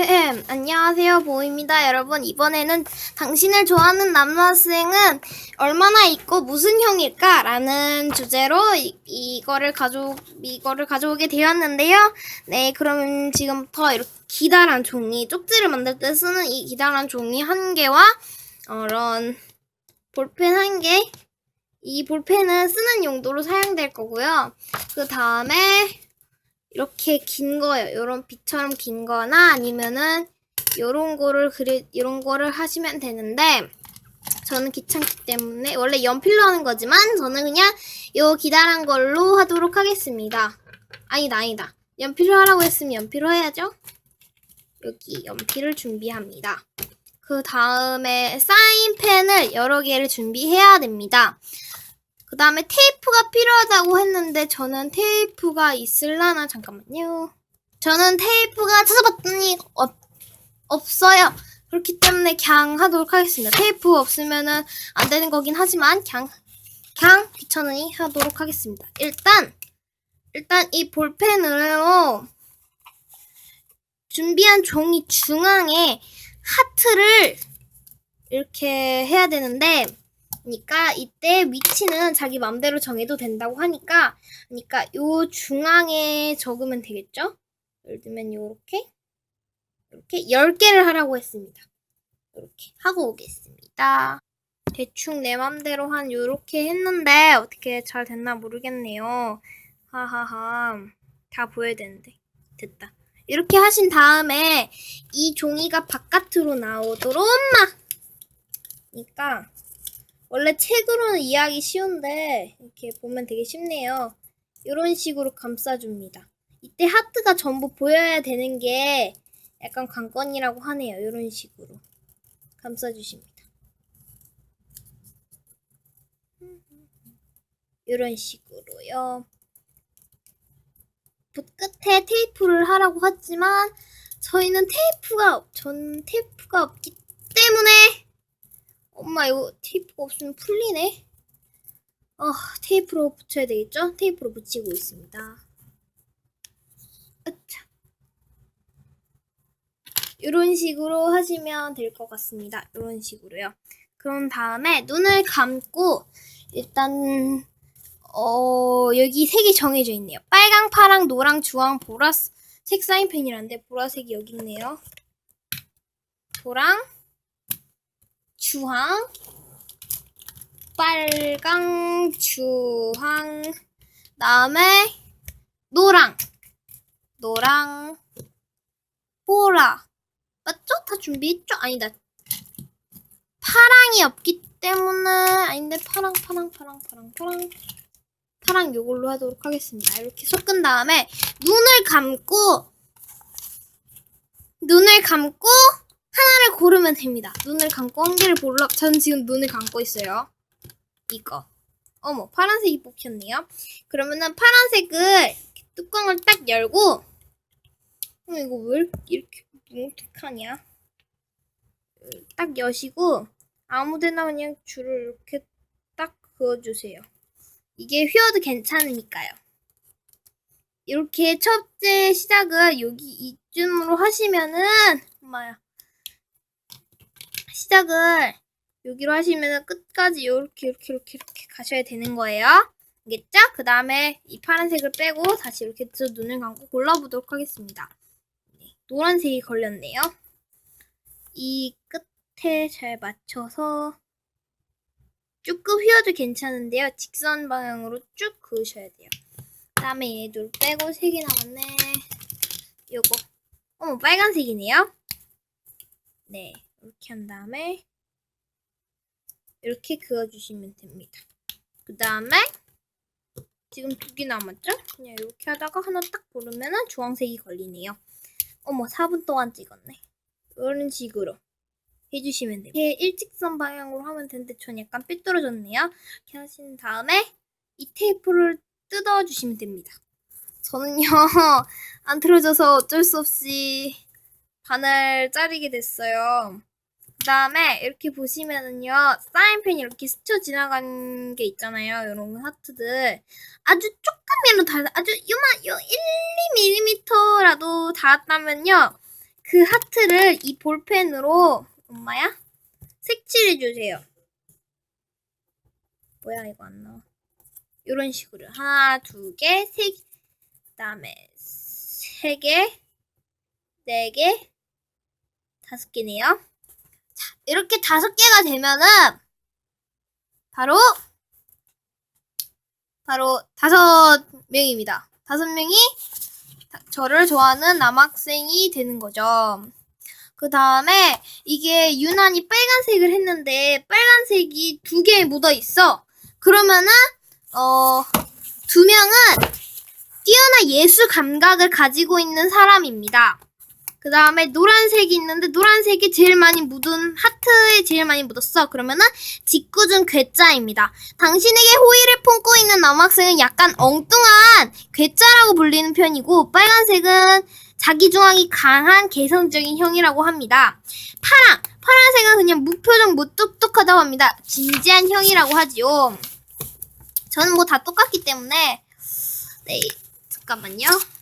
에헴, 안녕하세요, 보입니다. 여러분, 이번에는 당신을 좋아하는 남학생은 얼마나 있고 무슨 형일까? 라는 주제로 이, 이거를 가져, 이거를 가져오게 되었는데요. 네, 그러면 지금부터 이렇게 기다란 종이, 쪽지를 만들 때 쓰는 이 기다란 종이 한 개와, 어, 이런 볼펜 한 개, 이 볼펜은 쓰는 용도로 사용될 거고요. 그 다음에, 이렇게 긴 거예요. 요런 빛처럼 긴 거나 아니면은 요런 거를 그리 요런 거를 하시면 되는데 저는 귀찮기 때문에 원래 연필로 하는 거지만 저는 그냥 요 기다란 걸로 하도록 하겠습니다. 아니다 아니다. 연필로 하라고 했으면 연필로 해야죠. 여기 연필을 준비합니다. 그 다음에 사인펜을 여러 개를 준비해야 됩니다. 그 다음에 테이프가 필요하다고 했는데 저는 테이프가 있을라나 잠깐만요. 저는 테이프가 찾아봤더니 없, 없어요. 그렇기 때문에 그냥 하도록 하겠습니다. 테이프 없으면은 안 되는 거긴 하지만 그냥 그냥 귀찮으니 하도록 하겠습니다. 일단 일단 이 볼펜으로 준비한 종이 중앙에 하트를 이렇게 해야 되는데 그러니까 이때 위치는 자기 맘대로 정해도 된다고 하니까 그러니까 요 중앙에 적으면 되겠죠? 예를 들면 요렇게 이렇게 10개를 하라고 했습니다. 이렇게 하고 오겠습니다. 대충 내 맘대로 한 요렇게 했는데 어떻게 잘 됐나 모르겠네요. 하하하. 다 보여야 되는데. 됐다. 이렇게 하신 다음에 이 종이가 바깥으로 나오도록 엄마! 그러니까 원래 책으로는 이해하기 쉬운데 이렇게 보면 되게 쉽네요. 이런 식으로 감싸줍니다. 이때 하트가 전부 보여야 되는 게 약간 관건이라고 하네요. 이런 식으로 감싸주십니다. 이런 식으로요. 끝에 테이프를 하라고 했지만 저희는 테이프가 없- 전 테이프가 없기 때문에 엄마 이거 테이프가 없으면 풀리네. 어, 테이프로 붙여야 되겠죠? 테이프로 붙이고 있습니다. 으차. 이런 식으로 하시면 될 것 같습니다. 이런 식으로요. 그런 다음에 눈을 감고 일단 어 여기 색이 정해져 있네요. 빨강, 파랑, 노랑, 주황, 보라 색 사인 펜이란데 보라색이 여기 있네요. 보랑, 주황, 빨강, 주황, 다음에 노랑, 노랑, 보라. 맞죠? 다 준비했죠? 아니다. 파랑이 없기 때문에 아닌데 파랑, 파랑, 파랑, 파랑, 파랑. 파랑 요걸로 하도록 하겠습니다. 이렇게 섞은 다음에 눈을 감고 눈을 감고 하나를 고르면 됩니다. 눈을 감고 한 개를 골라. 전 지금 눈을 감고 있어요. 이거. 어머, 파란색이 뽑혔네요. 그러면은 파란색을 뚜껑을 딱 열고, 어, 이거 왜 이렇게 뭉툭하냐? 딱 여시고, 아무데나 그냥 줄을 이렇게 딱 그어주세요. 이게 휘어도 괜찮으니까요. 이렇게 첫째 시작을 여기 이쯤으로 하시면은, 엄마야. 시작을 여기로 하시면 끝까지 이렇게 이렇게 이렇게 이렇게 가셔야 되는 거예요. 알겠죠? 그 다음에 이 파란색을 빼고 다시 이렇게 눈을 감고 골라보도록 하겠습니다. 네, 노란색이 걸렸네요. 이 끝에 잘 맞춰서 조금 휘어도 괜찮은데요. 직선 방향으로 쭉 그으셔야 돼요. 그 다음에 얘둘 빼고 세개 남았네. 요거. 어머, 빨간색이네요. 네. 이렇게 한 다음에 이렇게 그어주시면 됩니다. 그 다음에 지금 두 개 남았죠? 그냥 이렇게 하다가 하나 딱 고르면은 주황색이 걸리네요. 어머 4분 동안 찍었네. 이런 식으로 해주시면 돼요. 이렇게 일직선 방향으로 하면 되는데 전 약간 삐뚤어졌네요. 이렇게 하신 다음에 이 테이프를 뜯어주시면 됩니다. 저는요 안 틀어져서 어쩔 수 없이 반을 자르게 됐어요. 그 다음에 이렇게 보시면은요, 사인펜이 이렇게 스쳐 지나간 게 있잖아요. 이런 하트들. 아주 조금이라도 달, 아주 요만, 요 1, 2mm라도 닿았다면요, 그 하트를 이 볼펜으로 엄마야 색칠해 주세요. 뭐야 이거 안 나와. 이런 식으로 하나, 두 개, 세, 그다음에 세 개, 네 개, 다섯 개네요. 자, 이렇게 다섯 개가 되면은 바로 바로 다섯 명입니다. 다섯 명이 다- 저를 좋아하는 남학생이 되는 거죠. 그 다음에 이게 유난히 빨간색을 했는데 빨간색이 두 개 묻어 있어. 그러면은 어 두 명은 뛰어난 예술 감각을 가지고 있는 사람입니다. 그 다음에 노란색이 있는데 노란색이 제일 많이 묻은 하트에 제일 많이 묻었어. 그러면은 짓궂은 괴짜입니다. 당신에게 호의를 품고 있는 남학생은 약간 엉뚱한 괴짜라고 불리는 편이고 빨간색은 자기 중앙이 강한 개성적인 형이라고 합니다. 파랑 파란색은 그냥 무표정 무뚝뚝하다고 합니다. 진지한 형이라고 하지요. 저는 뭐 다 똑같기 때문에 네 잠깐만요.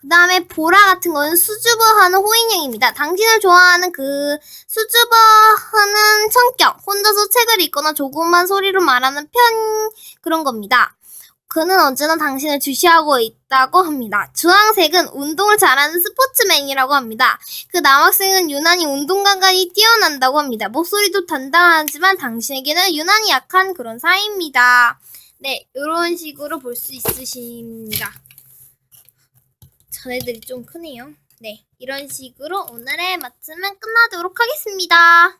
그 다음에 보라 같은 거는 수줍어 하는 호인형입니다. 당신을 좋아하는 그 수줍어 하는 성격, 혼자서 책을 읽거나 조그만 소리로 말하는 편 그런 겁니다. 그는 언제나 당신을 주시하고 있다고 합니다. 주황색은 운동을 잘하는 스포츠맨이라고 합니다. 그 남학생은 유난히 운동 감각이 뛰어난다고 합니다. 목소리도 단단하지만 당신에게는 유난히 약한 그런 사이입니다. 네, 이런 식으로 볼 수 있으십니다. 전애들이 좀 크네요. 네, 이런 식으로 오늘의 맞춤은 끝나도록 하겠습니다.